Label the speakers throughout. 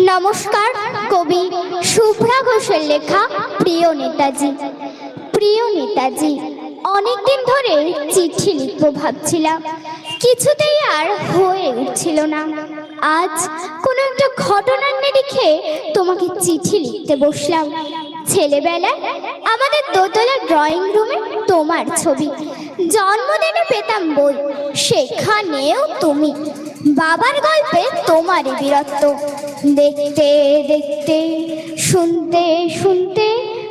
Speaker 1: নমস্কার, কবি শুভ্রা ঘোষের লেখা প্রিয় নেতাজি। প্রিয় নেতাজি, অনেকদিন ধরে চিঠি লিখব ভাবছিলাম। কিছুতেই আর হয়ে উঠছিল না। আজ কোনো একটা ঘটনার নিরিখে তোমাকে চিঠি লিখতে বসলাম। ছেলেবেলায় আমাদের দোতলা ড্রয়িং রুমে তোমার ছবি। জন্মদিনে পেতাম বই, সেখানেও তুমি। বাবার গল্পে তোমারই বীরত্ব। দেখতে দেখতে শুনতে শুনতে,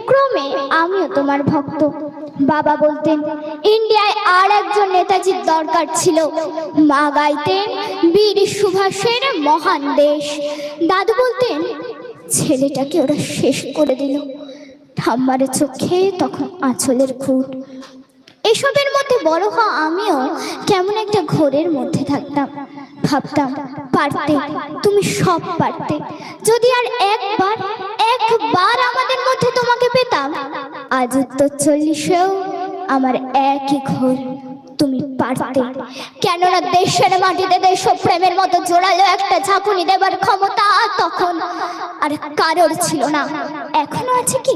Speaker 1: ক্রমে আমিও তোমার ভক্ত। বাবা বলতেন, ইন্ডিয়ায় আর একজন নেতাজির দরকার ছিল। মা গাইতেন বীর সুভাষের মহান দেশ। দাদু বলতেন, ছেলেটাকে ওরা শেষ করে দিল। ঠাম্মার চোখে তখন আঁচলের ফুট এসবের মধ্যে বড় হওয়া আমিও কেমন একটা ঘোরের মধ্যে থাকতাম। ভাবতাম, পারতে, তুমি সব পারতে। যদি আর একবার একবার আমাদের মধ্যে তোমাকে পেতাম, আজ উত্তর চল্লিশেও আমার একই ঘোর, তুমি পারতে। কেননা দেশের মাটিতে দেশপ্রেমের মতো জোড়ালো একটা ঝাঁকুনি দেবার ক্ষমতা তখন আর কারোর ছিল না। এখনও আছে কি?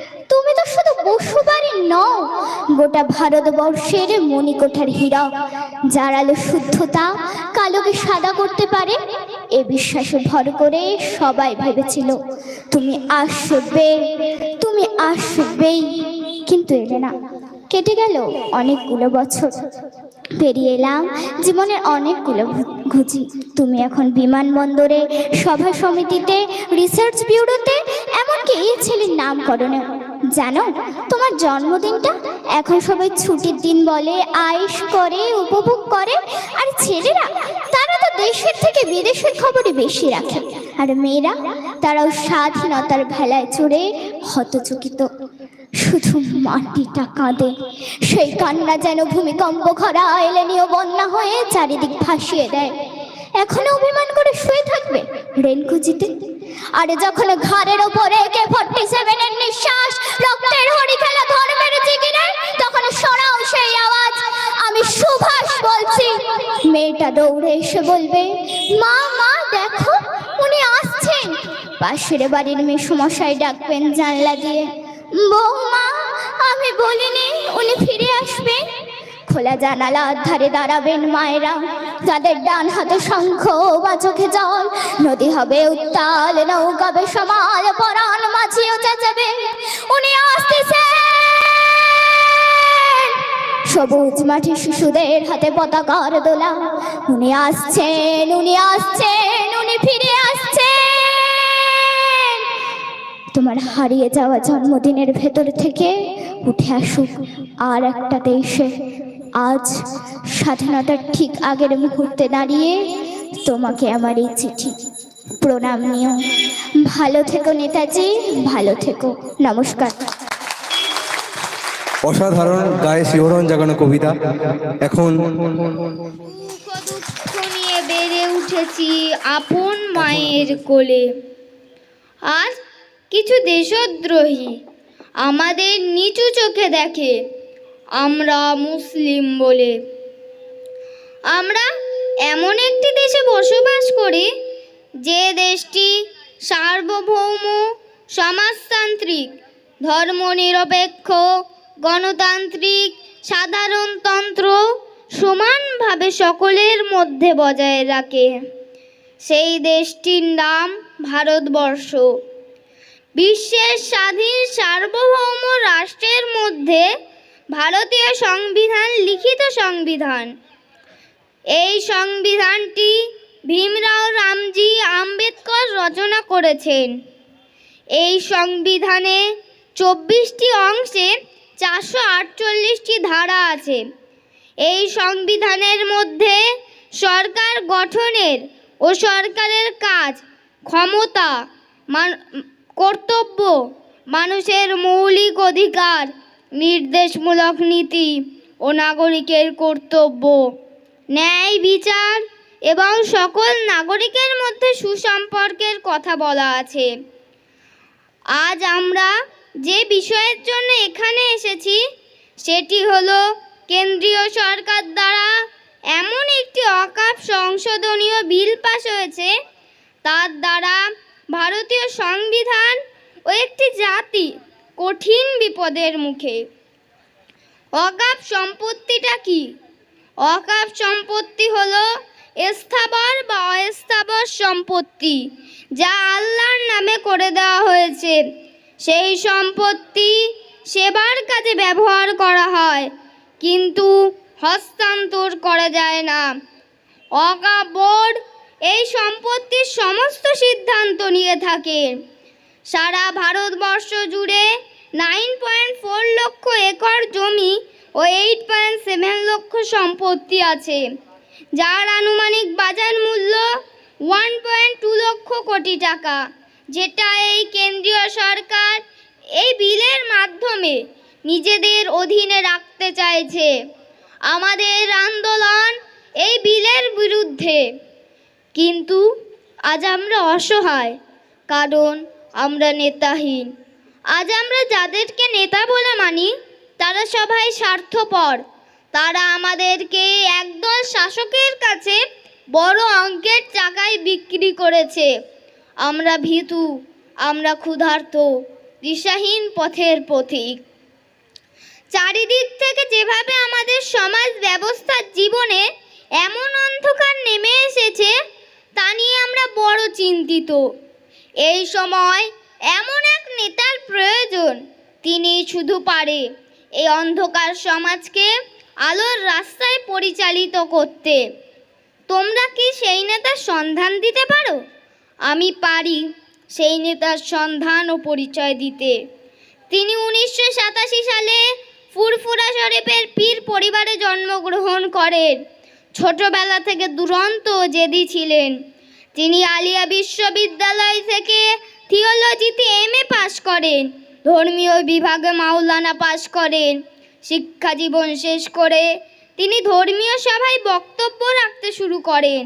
Speaker 1: গোটা ভারতবর্ষের মণিকোঠার হীরা যার আলো শুদ্ধতা, কালোকে সাদা করতে পারে, এ বিশ্বাসে ভর করে সবাই ভেবেছিল, তুমি আসবে, তুমি আসবেই। কিন্তু এলে না। কেটে গেল অনেকগুলো বছর। পেরিয়ে এলাম জীবনের অনেকগুলো ঘুচি তুমি এখন বিমানবন্দরে, সভা সমিতিতে, রিসার্চ ব্যুরোতে এমনকি ছেলের নামকরণে জানো, তোমার জন্মদিনটা এখন সবাই ছুটির দিন বলে আয়েশ করে, উপভোগ করে, আর ছেলেরা, তারা তো দেশের থেকে বিদেশের খবরই বেশি রাখে। আর মেয়েরা, তারাও স্বাধীনতার ভেলায় চড়ে হতচকিত। শুধু মাটিটা কাঁদে, সেই কান্না যেন ভূমিকম্প খরা এলেনীয় বন্যা হয়ে চারিদিক ভাসিয়ে দেয়। এখনও অভিমান করে শুয়ে থাকবে। রেলকুজিতে আরে যখন ঘরের ওপরে কে ফর্টি সেভেনের নিঃশ্বাস, রক্তের হরি খেলা ধর্মের জিগিরে তখন সরাও সেই আওয়াজ। আমি সুভাষ বলছি, মেয়েটা দৌড়ে এসে বলবে, মা মা, দেখো, উনি আসছেন। পাশের বাড়ির মেসমশাই ডাকবেন জানলা দিয়ে, বৌমা, আমি বলিনি উনি ফিরে আসবেন? খোলা জানালার ধারে দাঁড়াবেন মায়েরা। যাদের ডান হাতে শঙ্খ বা চোখে জল, নদী হবে উত্তাল নৌকাবে সমাল, পরাণ মাঝিও চেঁচাবে উনি আসতেছেন। সবুজ মাঠে শিশুদের হাতে পতাকার দোলা, উনি আসছেন উনি আসছেন, উনি ফিরে আসছেন। তোমার হারিয়ে যাওয়া জন্মদিনের ভেতর থেকে উঠে আসুক, আর একটা দেশে আজ স্বাধীনতার ঠিক আগের মুহূর্তে দাঁড়িয়ে তোমাকে আমার এই চিঠি। প্রণাম নিও। ভালো থেকো নেতাজি ভালো থেকো। নমস্কার।
Speaker 2: অসাধারণ গায়ে শিহরণ জাগানো কবিতা। এখন
Speaker 3: দুঃখ নিয়ে বেড়ে উঠেছি আপন মায়ের কোলে। আর কিছু দেশদ্রোহী আমাদের নিচু চোখে দেখে আমরা মুসলিম বলে। আমরা এমন একটি দেশে বসবাস করি, যে দেশটি সার্বভৌম, সমাজতান্ত্রিক, ধর্মনিরপেক্ষ, গণতান্ত্রিক, সাধারণতন্ত্র সমানভাবে সকলের মধ্যে বজায় রাখে। সেই দেশটির নাম ভারতবর্ষ। বিশ্বের স্বাধীন সার্বভৌম রাষ্ট্রের মধ্যে ভারতীয় সংবিধান, লিখিত সংবিধান। এই সংবিধানটি ভীমরাও রামজি আম্বেদকর রচনা করেছেন। এই সংবিধানে চব্বিশটি অংশে চারশো আটচল্লিশটি ধারা আছে। এই সংবিধানের মধ্যে সরকার গঠনের ও সরকারের কাজ, ক্ষমতা কর্তব্য, মানুষের মৌলিক অধিকার নির্দেশমূলক নীতি ও নাগরিকের কর্তব্য। ন্যায়, বিচার এবং সকল নাগরিকের মধ্যে সুসম্পর্কের কথা বলা আছে। আজ আমরা যে বিষয়ের জন্য এখানে এসেছি, সেটি হলো কেন্দ্রীয় সরকার দ্বারা এমন একটি অকাপ সংশোধনীয় বিল পাশ হয়েছে, তার দ্বারা ভারতীয় সংবিধান ও একটি জাতি কঠিন বিপদের মুখে। অকাপ সম্পত্তিটা কি? অকাপ সম্পত্তি হলো স্থাবর বা অস্থাবর সম্পত্তি যা আল্লাহর নামে করে দেওয়া হয়েছে। সেই সম্পত্তি সেবার কাজে ব্যবহার করা হয়, কিন্তু হস্তান্তর করা যায় না। অকাপ বোর্ড এই সম্পত্তির সমস্ত সিদ্ধান্ত নিয়ে থাকে। সারা ভারতবর্ষ জুড়ে nine point four lakh acre জমি ও এইট পয়েন্ট সেভেন লক্ষ সম্পত্তি আছে, যার আনুমানিক বাজার মূল্য one point two lakh crore টাকা, যেটা এই কেন্দ্রীয় সরকার এই বিলের মাধ্যমে নিজেদের অধীনে রাখতে চাইছে। আমাদের আন্দোলন এই বিলের বিরুদ্ধে। কিন্তু আজ আমরা অসহায়, কারণ আমরা নেতাহীন। আজ আমরা যাদেরকে নেতা বলে মানি, তারা সবাই স্বার্থপর। তারা আমাদেরকে একদল শাসকের কাছে বড় অঙ্কের টাকায় বিক্রি করেছে। আমরা ভীতু, আমরা ক্ষুধার্ত, দিশাহীন পথের পথিক চারিদিক থেকে যেভাবে আমাদের সমাজ ব্যবস্থার জীবনে এমন অন্ধকার নেমে এসেছে, তা নিয়ে আমরা বড় চিন্তিত। এই সময় এমন এক নেতার প্রয়োজন, তিনি শুধু পারে। এই অন্ধকার সমাজকে আলোর রাস্তায় পরিচালিত করতে। তোমরা কি সেই নেতার সন্ধান দিতে পারো? আমি পারি সেই নেতার সন্ধান ও পরিচয় দিতে। তিনি উনিশশো সাতাশি সালে ফুরফুরা শরীফের পীর পরিবারে জন্মগ্রহণ করেন। ছোটবেলা থেকে দুরন্ত জেদি ছিলেন। তিনি আলিয়া বিশ্ববিদ্যালয় থেকে থিওলজিতে এম এ পাশ করেন। ধর্মীয় বিভাগে মাওলানা পাশ করেন। শিক্ষা জীবন শেষ করে তিনি ধর্মীয় সভায় বক্তব্য রাখতে শুরু করেন।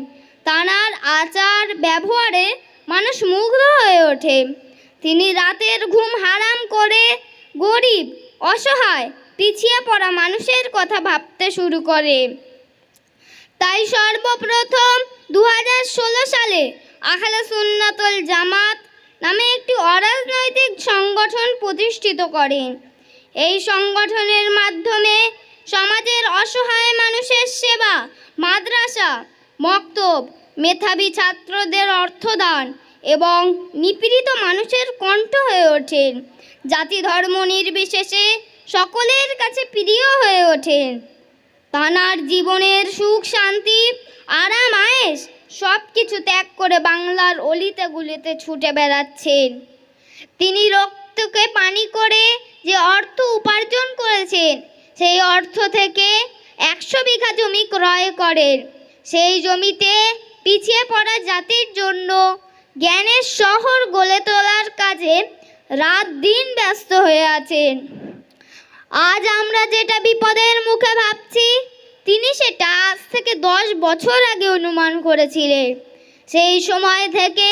Speaker 3: তানার আচার ব্যবহারে মানুষ মুগ্ধ হয়ে ওঠে। তিনি রাতের ঘুম হারাম করে গরিব, অসহায়, পিছিয়ে পড়া মানুষের কথা ভাবতে শুরু করে। তাই সর্বপ্রথম দু হাজার ষোলো সালে আহলে সুন্নাতুল জামাত নামে একটি অরাজনৈতিক সংগঠন প্রতিষ্ঠিত করেন। এই সংগঠনের মাধ্যমে সমাজের অসহায় মানুষের সেবা, মাদ্রাসা, মক্তব, মেধাবী ছাত্রদের অর্থদান এবং নিপীড়িত মানুষের কণ্ঠ হয়ে ওঠেন। জাতি ধর্ম নির্বিশেষে সকলের কাছে প্রিয় হয়ে ওঠেন। তানার জীবনের সুখ, শান্তি, আরাম আয়েস সব কিছু ত্যাগ করে বাংলার অলিতে গুলিতে ছুটে বেড়াচ্ছেন। তিনি রক্তকে পানি করে যে অর্থ উপার্জন করেছেন, সেই অর্থ থেকে একশো বিঘা জমি ক্রয় করেন। সেই জমিতে পিছিয়ে পড়া জাতির জন্য জ্ঞানের শহর গড়ে তোলার কাজে রাত দিন ব্যস্ত হয়ে আছেন। আজ আমরা যেটা বিপদের মুখে ভাবছি তিনি সেটা আজ থেকে দশ বছর আগে অনুমান করেছিলেন। সেই সময় থেকে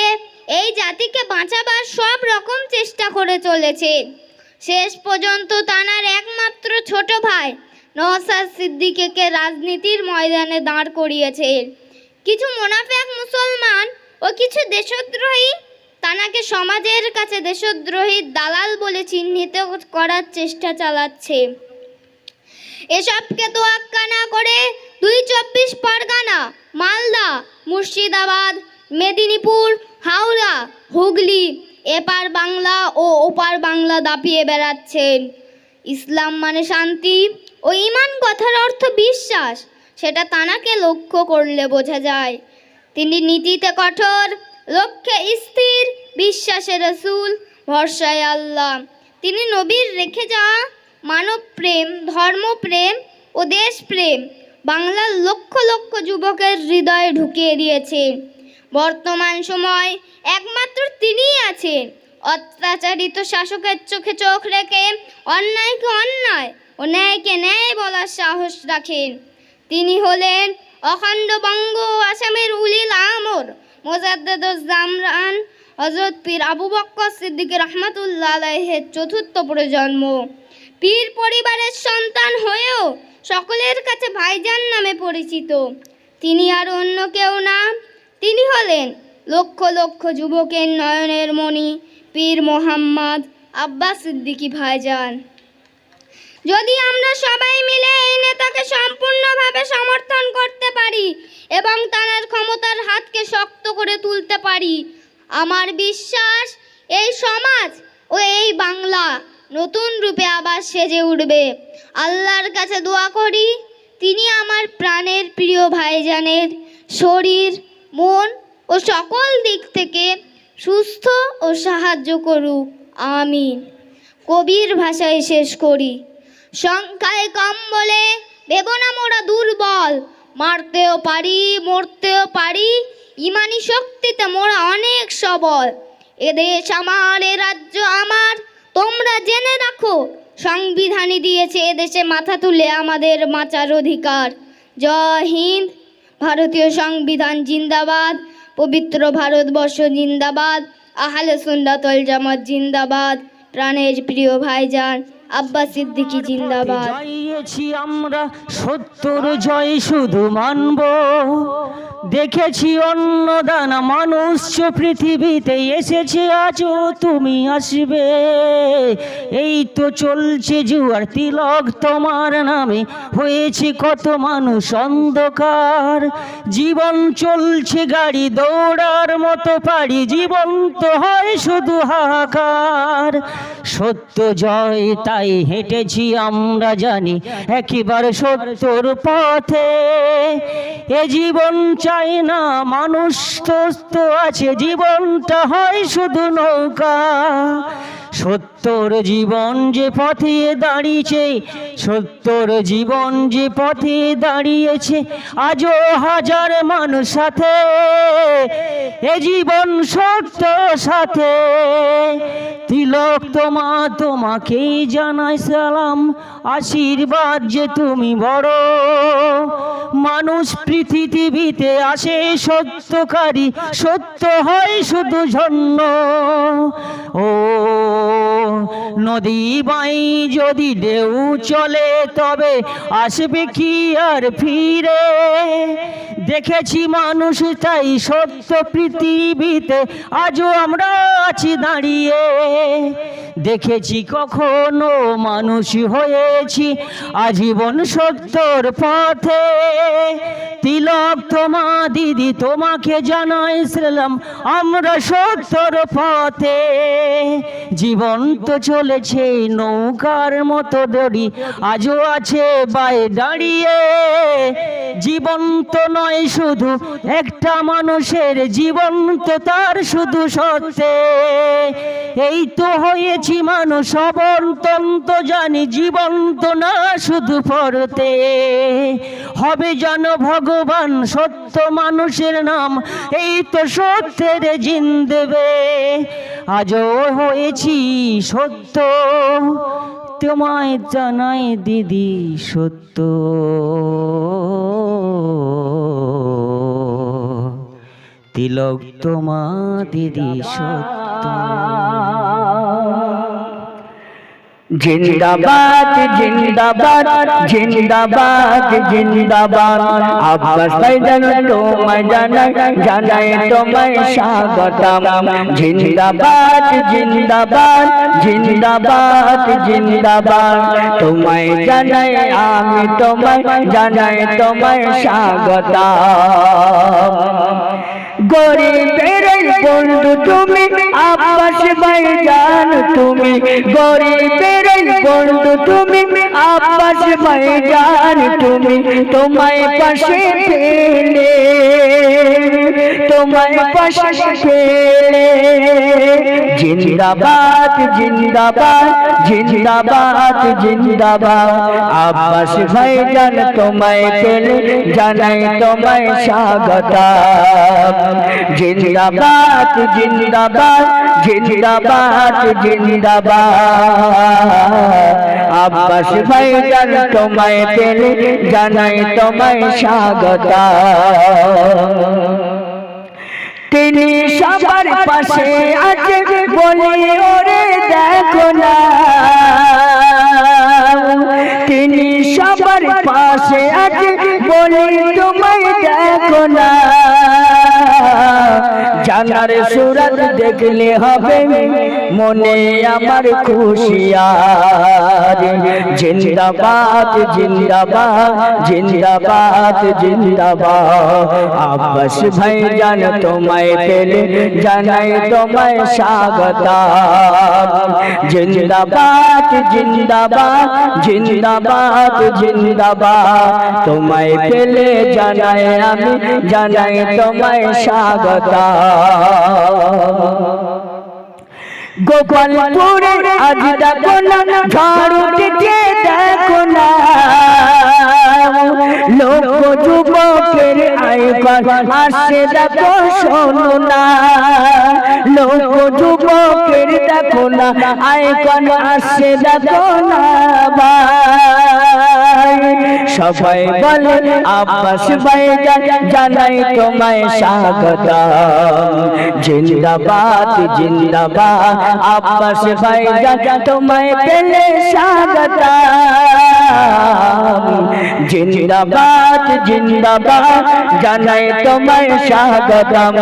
Speaker 3: এই জাতিকে বাঁচাবার সব রকম চেষ্টা করে চলেছে। শেষ পর্যন্ত তানার একমাত্র ছোট ভাই নওসাদ সিদ্দিকীকে রাজনীতির ময়দানে দাঁড় করিয়েছেন কিছু মোনাফেক মুসলমান ও কিছু দেশদ্রোহী তানাকে সমাজের কাছে দেশদ্রোহীর দালাল বলে চিহ্নিত করার চেষ্টা চালাচ্ছে। এসবকে তোয়াক্কা না করে দুই চব্বিশ পরগনা, মালদা, মুর্শিদাবাদ, মেদিনীপুর, হাওড়া, হুগলি, এপার বাংলা ও ওপার বাংলা দাপিয়ে বেড়াচ্ছেন। ইসলাম মানে শান্তি ও ইমান কথার অর্থ বিশ্বাস, সেটা তানাকে লক্ষ্য করলে বোঝা যায়। তিনি নীতিতে কঠোর, লক্ষ্যে স্থির, বিশ্বাসে রসুল, ভরসায় আল্লাহ। তিনি নবীর রেখে যাওয়া মানব প্রেম ধর্মপ্রেম ও দেশপ্রেম বাংলার লক্ষ লক্ষ যুবকের হৃদয়ে ঢুকিয়ে দিয়েছে। বর্তমান সময় একমাত্র তিনিই আছেন। অত্যাচারিত শাসকের চোখে চোখ রেখে অন্যায়কে অন্যায় ও ন্যায়কে ন্যায় বলার সাহস রাখেন। তিনি হলেন অখণ্ড বঙ্গ আসামের উলিল আমর মোজাদ্দেদুজ্জামরান হজরত পীর আবু বক্কর সিদ্দিক রহমাতুল্লাহ আলাইহের চতুর্থ প্রজন্ম। পীর পরিবারের সন্তান হয়েও সকলের কাছে ভাইজান নামে পরিচিত। তিনি আর অন্য কেউ না। তিনি হলেন লক্ষ লক্ষ যুবকের নয়নের মণি, পীর মোহাম্মদ আব্বাস সিদ্দিকী ভাইজান। যদি আমরা সবাই মিলে এই নেতাকে সম্পূর্ণভাবে সমর্থন করতে পারি এবং তার ক্ষমতার হাতকে শক্ত করে তুলতে পারি, আমার বিশ্বাস এই সমাজ ও এই বাংলা নতুন রূপে আবার সেজে উঠবে। আল্লাহর কাছে দোয়া করি, তিনি আমার প্রাণের প্রিয় ভাইজানের শরীর, মন ও সকল দিক থেকে সুস্থ ও সাহায্য করুক। আমিন। কবির ভাষায় শেষ করি। সংখ্যায় কম বলে ভেব না মোরা দুর্বল, মারতেও পারি, মরতেও পারি, ইমানি শক্তিতে মোরা অনেক সবল। এদেশ আমার, এ রাজ্য আমার তোমরা জেনে রাখো সংবিধানই দিয়েছে এদেশে মাথা তুলে আমাদের বাঁচার অধিকার। জয় হিন্দ। ভারতীয় সংবিধান জিন্দাবাদ। পবিত্র ভারতবর্ষ জিন্দাবাদ। আহলে সুন্নাতল জামাত জিন্দাবাদ। প্রাণের প্রিয় ভাইজান আব্বাস সিদ্দিকী জিন্দাবাদ।
Speaker 4: জয়েছি আমরা সত্তর জয় শুধু মানব। দেখেছি অন্নদান মানুষ পৃথিবীতে এসেছে আজও তুমি আসবে। এই তো চলছে জুয়ার তিলক তোমার নামে হয়েছে কত মানুষ অন্ধকার। জীবন চলছে গাড়ি দৌড়ার মতো পারি জীবন তো হয় শুধু হাহাকার। সত্য জয় তাই হেঁটেছি আমরা জানি একেবারে সত্যর পথে। এ জীবন চাই না, মানুষ তো আছে, জীবনটা হয় শুধু নৌকা। সত্যর জীবন যে পথে দাঁড়িয়েছে, সত্যর জীবন যে পথে দাঁড়িয়েছে, আজও হাজার মানুষ সাথে। এ জীবন সত্য সাথে। তিলক তোমা, তোমাকেই জানাই সালাম। আশীর্বাদ যে তুমি বড়। মানুষ পৃথিবীতে আসে সত্যকারী। সত্য হয় শুধু ঝন্ন ও নদী বাই যদি ঢেউ চলে, তবে আসবে কি আর ফিরে? দেখেছি মানুষ তাই সত্য পৃথিবীতে আজও আমরা আছি দাঁড়িয়ে। দেখেছি কখনো মানুষ হয়েছি আজীবন সত্যর পথে। তিলক তোমা দিদি তোমাকে জানাই সালাম আমরা সত্যর পথে। জীবন তো চলেছে নৌকার মতো দড়ি, আজও আছে বাই দাঁড়িয়ে। জীবন তো নয় শুধু একটা মানুষের, জীবন তো তার শুধু সত্যে। এই তো হয়েছি মানুষ, অবন্তন্ত জানি জীবন তো না শুধু পড়তে হবে যেন ভগবান, সত্য মানুষের নাম। এই তো সত্যের জিন দেবে। আজও হয়েছি সত্য। তোমায় জানাই দিদি, সত্য। তিলক তোমা দিদি, সত্য।
Speaker 5: জিন্দাবাদ জিন্দাবাদ জিন্দাবাদ জিন্দাবাদ আব্বাস ভাইজান তোমায় জানাই জানাই তোমায় স্বাগতম জিন্দাবাদ জিন্দাবাদ জিন্দাবাদ জিন্দাবাদ তোমায় জানাই আমি তোমায় জানাই তোমায় স্বাগতম গরিবের বন্ধু তুমি, আব্বাস ভাইজান তুমি। গরিবের বন্ধু তুমি, আব্বাস ভাইজান তুমি। তোমায় পাশে পেলে তোমায় পাশে পেলে জিন্দাবাদ জিন্দাবাদ জিন্দাবাদ জিন্দাবাদ। আব্বাস ভাইজান তোমায় পেলে জানাই তোমায় স্বাগত জিন্দাবাদ জিন্দাবাদ জিন্দাবাদ জিন্দাবাদ। আব্বাস ভাই জান তোমায় পেলে জানাই তোমায় স্বাগত পাশে আছে বলি ওরে দেখো না। তিনি সবার পাশে আছে বলি তোমায় দেখো না। জানার সুরত দেখলে হবে। মনে আমার খুশিয়ার। জিন্দাবাদ জিন্দাবাদ জিন্দাবাদ জিন্দাবাদ। আব্বাস ভাই জান তোমায় পেলে, জানাই তোমায় স্বাগত জিন্দাবাদ জিন্দাবাদ জিন্দাবাদ জিন্দাবাদ। তোমায় পেলে, জানাই আমি, জানাই তোমায় স্বাগত গোপালপুরে আজ দেখো না, ঝাড়ু দিতে দেখো না। লোক যুবকের আইকন আসছে দেখো, শোনো না। লোক যুবকের দেখো না আইকন আসছে দেখো না ভাই সবাই বলে, আব্বাস ভাই জানাই তোমায় স্বাগত জিন্দাবাদ জিন্দাবাদ, আব্বাস ভাই তোমায় পেলে স্বাগত জিন্দাবাদ জিন্দাবাদ, জানাই তোমায় স্বাগতম।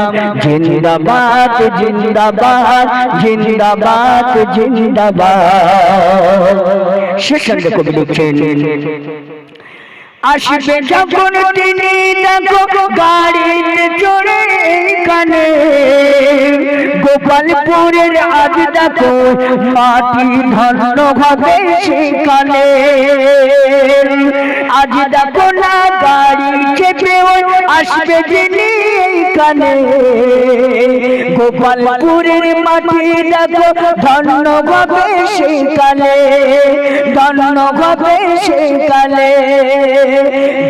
Speaker 5: জিন্দাবাদ জিন্দাবাদ জিন্দাবাদ জিন্দাবাদ। সেখানে কবি লিখছেন আসবে যখন তিনি দেখো গাড়িতে চড়ে এখানে গোপালপুরের আজ দেখো মাটি ধন্য হবে সেখানে আজ দেখো না গাড়ি চেপে আসবে যিনি এইখানে। গোপালপুরের মাটি দেখো ধন্য হবে সেখানে ধন্য হবে সেখানে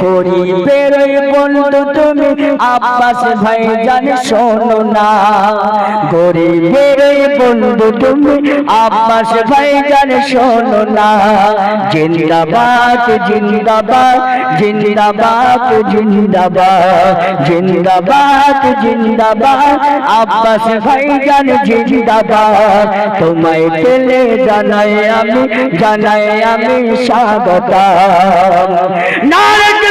Speaker 5: গরিবের বন্ধু তুমি আব্বাস ভাই, জান শোনো না। গরিবের বন্ধু তুমি, আব্বাস ভাই, জান শোনো না। জিন্দাবাদ জিন্দাবাদ জিন্দাবাদ জিন্দাবাদ জিন্দাবাদ জিন্দাবাদ। আব্বাস ভাই, জান জিন্দাবাদ। তোমায় পেলে জানাই আমি জানাই আমি স্বাগত। নারদ